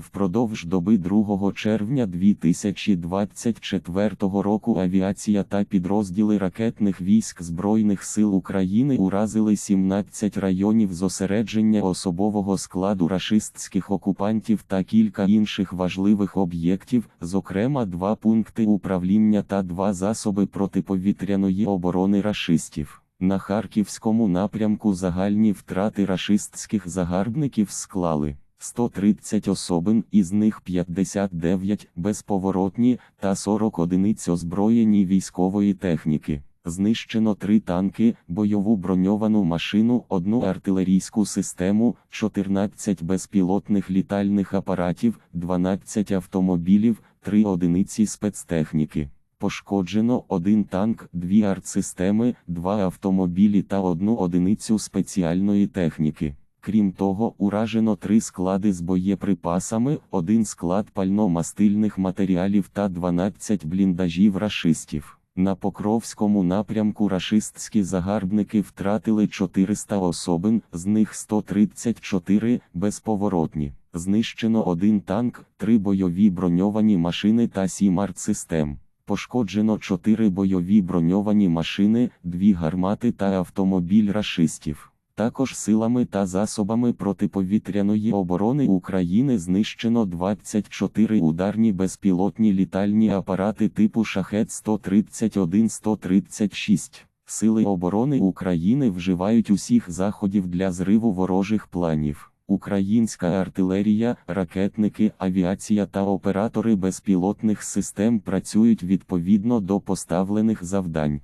Впродовж доби 2 червня 2024 року авіація та підрозділи ракетних військ Збройних сил України уразили 17 районів зосередження особового складу рашистських окупантів та кілька інших важливих об'єктів, зокрема два пункти управління та два засоби протиповітряної оборони рашистів. На харківському напрямку загальні втрати рашистських загарбників склали 130 особин, із них 59 безповоротні та 40 одиниць озброєні військової техніки. Знищено три танки, бойову броньовану машину, одну артилерійську систему, 14 безпілотних літальних апаратів, 12 автомобілів, 3 одиниці спецтехніки. Пошкоджено один танк, дві артсистеми, два автомобілі та одну одиницю спеціальної техніки. Крім того, уражено три склади з боєприпасами, один склад пально-мастильних матеріалів та 12 бліндажів рашистів. На Покровському напрямку рашистські загарбники втратили 400 особин, з них 134 безповоротні. Знищено один танк, три бойові броньовані машини та сім артсистем. Пошкоджено 4 бойові броньовані машини, 2 гармати та автомобіль рашистів. Також силами та засобами протиповітряної оборони України знищено 24 ударні безпілотні літальні апарати типу Шахет 131-136. Сили оборони України вживають усіх заходів для зриву ворожих планів. Українська артилерія, ракетники, авіація та оператори безпілотних систем працюють відповідно до поставлених завдань.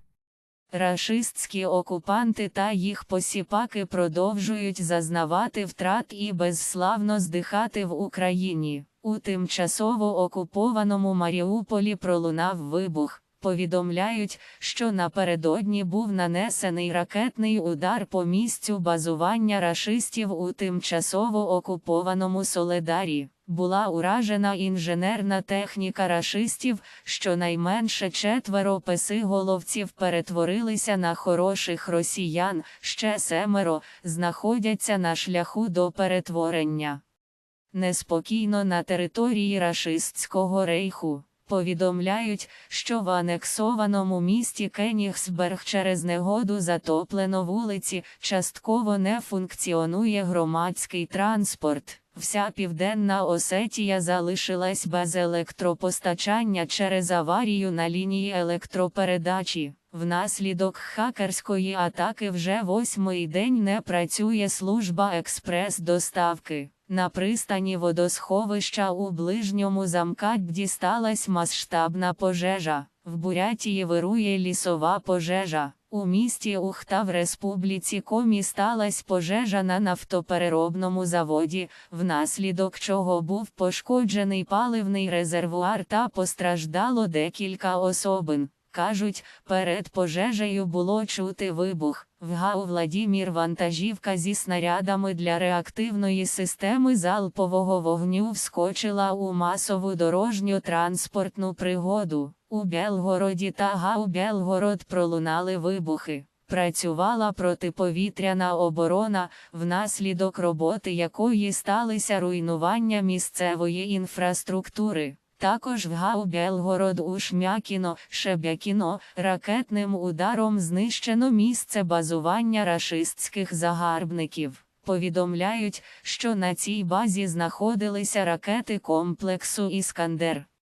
Рашистські окупанти та їх посіпаки продовжують зазнавати втрат і безславно здихати в Україні. У тимчасово окупованому Маріуполі пролунав вибух. Повідомляють, що напередодні був нанесений ракетний удар по місцю базування рашистів у тимчасово окупованому Соледарі. Була уражена інженерна техніка рашистів, щонайменше четверо песиголовців перетворилися на хороших росіян, ще семеро знаходяться на шляху до перетворення. Неспокійно на території рашистського рейху. Повідомляють, що в анексованому місті Кенігсберг через негоду затоплено вулиці, частково не функціонує громадський транспорт. Вся південна Осетія залишилась без електропостачання через аварію на лінії електропередачі. Внаслідок хакерської атаки вже восьмий день не працює служба експрес-доставки. На пристані водосховища у ближньому замкадді сталася масштабна пожежа. В Бурятії вирує лісова пожежа. У місті Ухта в Республіці Комі сталася пожежа на нафтопереробному заводі, внаслідок чого був пошкоджений паливний резервуар та постраждало декілька особин. Кажуть, перед пожежею було чути вибух. В ГАУ Владімір вантажівка зі снарядами для реактивної системи залпового вогню вскочила у масову дорожню транспортну пригоду. У Белгороді та ГАУ Белгород пролунали вибухи. Працювала протиповітряна оборона, внаслідок роботи якої сталися руйнування місцевої інфраструктури. Також в ГАУ Белгород у Шмякіно, Шебякіно, ракетним ударом знищено місце базування рашистських загарбників. Повідомляють, що на цій базі знаходилися ракети комплексу Іскандер.